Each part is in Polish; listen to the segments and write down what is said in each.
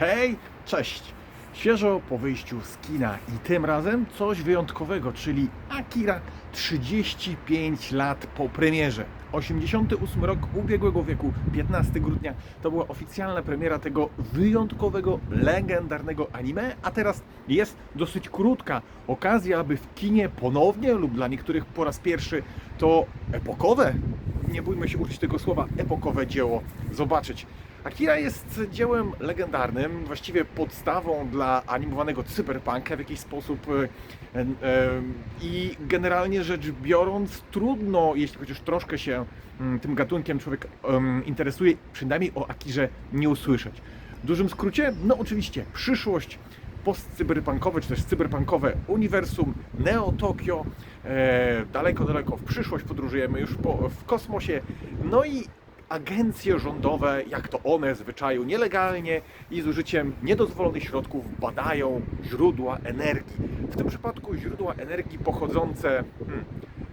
Hej, cześć! Świeżo po wyjściu z kina i tym razem coś wyjątkowego, czyli Akira 35 lat po premierze. 88 rok ubiegłego wieku, 15 grudnia, to była oficjalna premiera tego wyjątkowego, legendarnego anime, a teraz jest dosyć krótka okazja, aby w kinie ponownie lub dla niektórych po raz pierwszy to epokowe, nie bójmy się użyć tego słowa, epokowe dzieło zobaczyć. Akira jest dziełem legendarnym, właściwie podstawą dla animowanego cyberpunka w jakiś sposób e, e, i generalnie rzecz biorąc trudno, jeśli chociaż troszkę się mm, tym gatunkiem człowiek interesuje, przynajmniej o Akirze nie usłyszeć. W dużym skrócie, no oczywiście przyszłość postcyberpunkowe, czy też cyberpunkowe uniwersum, Neo Tokio, e, daleko, daleko w przyszłość podróżujemy już po, w kosmosie, no i agencje rządowe, jak to one zwyczaju nielegalnie i z użyciem niedozwolonych środków badają źródła energii. W tym przypadku źródła energii pochodzące, hmm,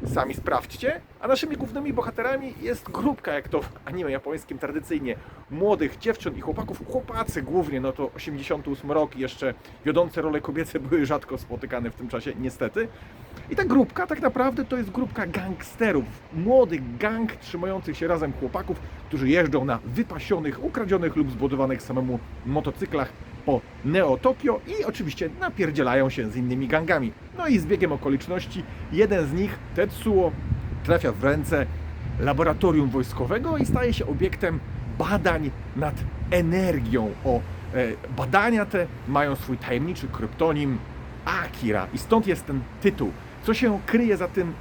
sami sprawdźcie, a naszymi głównymi bohaterami jest grupka, jak to w anime japońskim tradycyjnie, młodych dziewcząt i chłopaków, chłopacy głównie, no to 88 rok jeszcze wiodące role kobiece były rzadko spotykane w tym czasie, niestety. I ta grupka tak naprawdę to jest grupka gangsterów, młody gang trzymających się razem chłopaków, którzy jeżdżą na wypasionych, ukradzionych lub zbudowanych samemu motocyklach po Neo Tokio i oczywiście napierdzielają się z innymi gangami. No i z biegiem okoliczności jeden z nich, Tetsuo, trafia w ręce laboratorium wojskowego i staje się obiektem badań nad energią. O, e, badania te mają swój tajemniczy kryptonim Akira i stąd jest ten tytuł. Co się kryje za tym,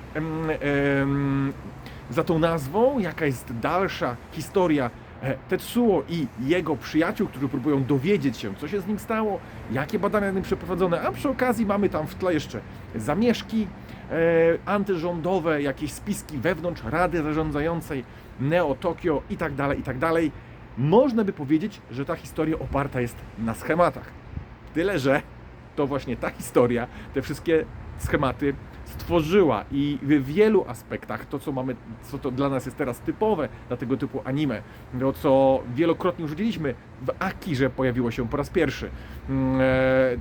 za tą nazwą, jaka jest dalsza historia Tetsuo i jego przyjaciół, którzy próbują dowiedzieć się, co się z nim stało, jakie badania nim przeprowadzone, a przy okazji mamy tam w tle jeszcze zamieszki e, antyrządowe, jakieś spiski wewnątrz Rady Zarządzającej Neo Tokio tak tak dalej. Można by powiedzieć, że ta historia oparta jest na schematach. Tyle, że to właśnie ta historia, te wszystkie schematy stworzyła i w wielu aspektach to, co mamy, co to dla nas jest teraz typowe dla tego typu anime, to co wielokrotnie już widzieliśmy w Akirze pojawiło się po raz pierwszy. Mm, e,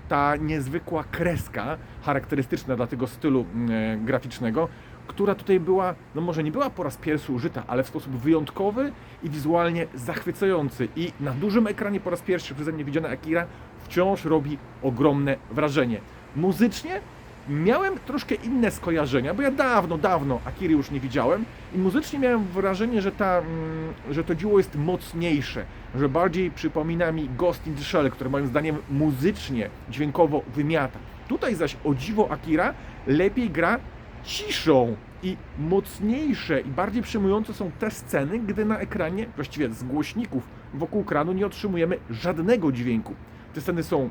Ta niezwykła kreska charakterystyczna dla tego stylu mm, e, graficznego, która tutaj była, no może nie była po raz pierwszy użyta, ale w sposób wyjątkowy i wizualnie zachwycający. I na dużym ekranie po raz pierwszy przeze mnie widziana Akira wciąż robi ogromne wrażenie. Muzycznie miałem troszkę inne skojarzenia, bo ja dawno, dawno Akiry już nie widziałem i muzycznie miałem wrażenie, że, ta, mm, że to dzieło jest mocniejsze, że bardziej przypomina mi Ghost in the Shell, które moim zdaniem muzycznie, dźwiękowo wymiata. Tutaj zaś o dziwo Akira lepiej gra ciszą i mocniejsze i bardziej przyjmujące są te sceny, gdy na ekranie, właściwie z głośników wokół ekranu nie otrzymujemy żadnego dźwięku. Te sceny są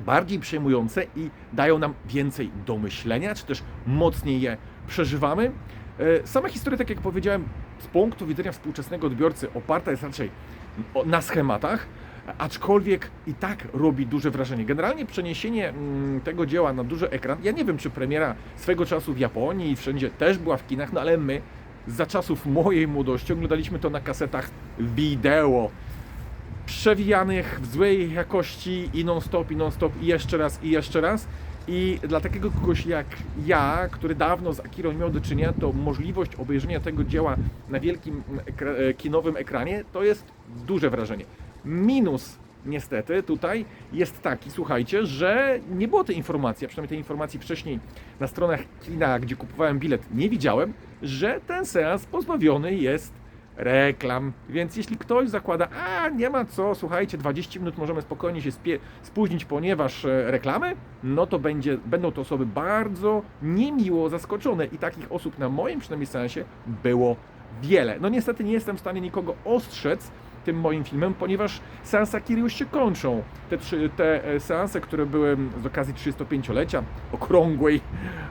bardziej przejmujące i dają nam więcej do myślenia, czy też mocniej je przeżywamy. E, Sama historia, tak jak powiedziałem, z punktu widzenia współczesnego odbiorcy oparta jest raczej na schematach, aczkolwiek i tak robi duże wrażenie. Generalnie przeniesienie mm, tego dzieła na duży ekran, ja nie wiem, czy premiera swego czasu w Japonii i wszędzie też była w kinach, no ale my za czasów mojej młodości oglądaliśmy to na kasetach wideo przewijanych w złej jakości i non-stop, i non-stop, i jeszcze raz, i jeszcze raz. I dla takiego kogoś jak ja, który dawno z Akirą miał do czynienia, to możliwość obejrzenia tego dzieła na wielkim ekra- e, kinowym ekranie to jest duże wrażenie. Minus niestety tutaj jest taki, słuchajcie, że nie było tej informacji, a przynajmniej tej informacji wcześniej na stronach kina, gdzie kupowałem bilet, nie widziałem, że ten seans pozbawiony jest reklam. Więc jeśli ktoś zakłada, a nie ma co, słuchajcie, 20 minut możemy spokojnie się spóźnić, ponieważ e, reklamy, no to będzie, będą to osoby bardzo niemiło zaskoczone i takich osób na moim przynajmniej seansie było wiele. No niestety nie jestem w stanie nikogo ostrzec tym moim filmem, ponieważ seanse Akiry już się kończą. Te, trzy, te e, seanse, które były z okazji 35-lecia, okrągłej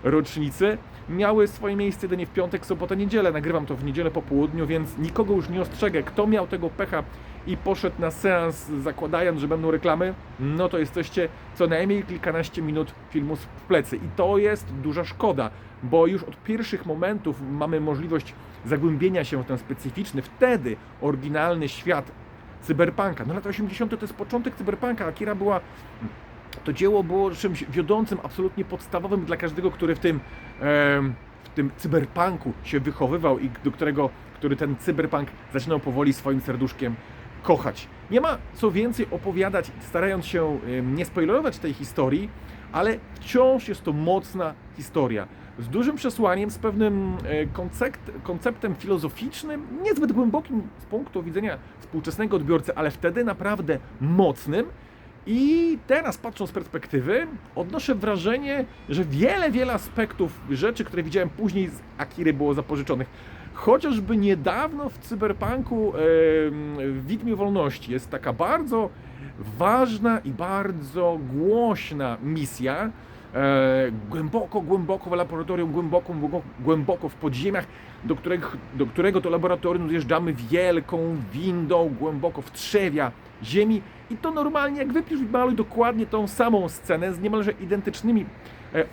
rocznicy, miały swoje miejsce jedynie w piątek, sobotę, niedzielę. Nagrywam to w niedzielę po południu, więc nikogo już nie ostrzegę. Kto miał tego pecha i poszedł na seans zakładając, że będą reklamy, no to jesteście co najmniej kilkanaście minut filmu w plecy. I to jest duża szkoda, bo już od pierwszych momentów mamy możliwość zagłębienia się w ten specyficzny, wtedy oryginalny świat cyberpunka. No lata 80. to jest początek cyberpunka. Akira była to dzieło było czymś wiodącym, absolutnie podstawowym dla każdego, który w tym, w tym cyberpunku się wychowywał i do którego, który ten cyberpunk zaczynał powoli swoim serduszkiem kochać. Nie ma co więcej opowiadać, starając się em, nie spoilerować tej historii, ale wciąż jest to mocna historia. Z dużym przesłaniem, z pewnym e, koncept, konceptem filozoficznym, niezbyt głębokim z punktu widzenia współczesnego odbiorcy, ale wtedy naprawdę mocnym. I teraz patrząc z perspektywy, odnoszę wrażenie, że wiele, wiele aspektów rzeczy, które widziałem później z Akiry było zapożyczonych. Chociażby niedawno w Cyberpunku w Widmie Wolności jest taka bardzo ważna i bardzo głośna misja. E, głęboko, głęboko w laboratorium, głęboko, głęboko, w podziemiach, do którego, do którego to laboratorium zjeżdżamy wielką windą, głęboko w trzewia ziemi i to normalnie jak wypisz i maluj dokładnie tą samą scenę z niemalże identycznymi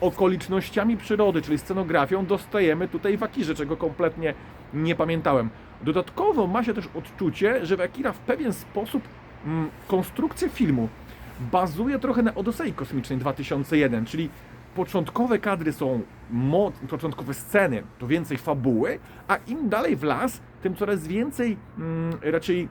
okolicznościami przyrody, czyli scenografią, dostajemy tutaj w Akirze, czego kompletnie nie pamiętałem. Dodatkowo ma się też odczucie, że w Akira w pewien sposób mm, filmu bazuje trochę na Odysei Kosmicznej 2001, czyli początkowe kadry są, początkowe sceny to więcej fabuły, a im dalej w las, tym coraz więcej mm, raczej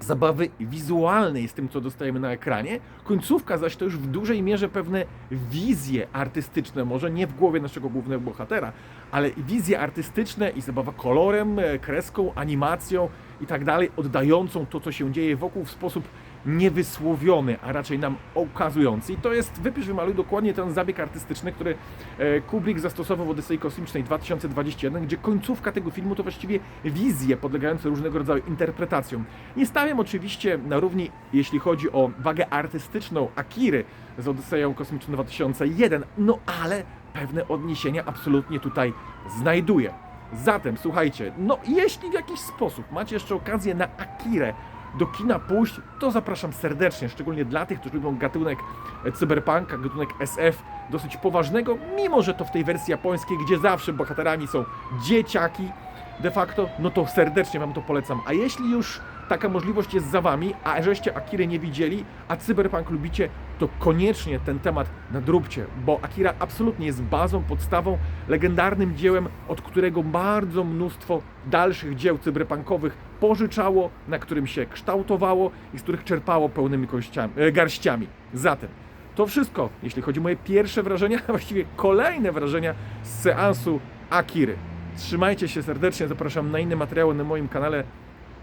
zabawy wizualnej z tym, co dostajemy na ekranie. Końcówka zaś to już w dużej mierze pewne wizje artystyczne, może nie w głowie naszego głównego bohatera, ale wizje artystyczne i zabawa kolorem, e, kreską, animacją i tak dalej, oddającą to, co się dzieje wokół w sposób niewysłowiony, a raczej nam ukazujący. I to jest, wypisz, wymaluj dokładnie ten zabieg artystyczny, który e, Kubrick zastosował w Odysei Kosmicznej 2021, gdzie końcówka tego filmu to właściwie wizje podlegające różnego rodzaju interpretacjom. Nie stawiam oczywiście na równi, jeśli chodzi o wagę artystyczną Akiry z Odyseją Kosmiczną 2001, no ale pewne odniesienia absolutnie tutaj znajduję. Zatem słuchajcie, no jeśli w jakiś sposób macie jeszcze okazję na Akirę do kina pójść, to zapraszam serdecznie, szczególnie dla tych, którzy lubią gatunek e, cyberpunka, gatunek SF, dosyć poważnego, mimo że to w tej wersji japońskiej, gdzie zawsze bohaterami są dzieciaki, de facto, no to serdecznie Wam to polecam. A jeśli już taka możliwość jest za Wami, a żeście Akiry nie widzieli, a cyberpunk lubicie, to koniecznie ten temat nadróbcie, bo Akira absolutnie jest bazą, podstawą, legendarnym dziełem, od którego bardzo mnóstwo dalszych dzieł cyberpunkowych pożyczało, na którym się kształtowało i z których czerpało pełnymi e, garściami. Zatem to wszystko, jeśli chodzi o moje pierwsze wrażenia, a właściwie kolejne wrażenia z seansu Akiry. Trzymajcie się serdecznie, zapraszam na inne materiały na moim kanale.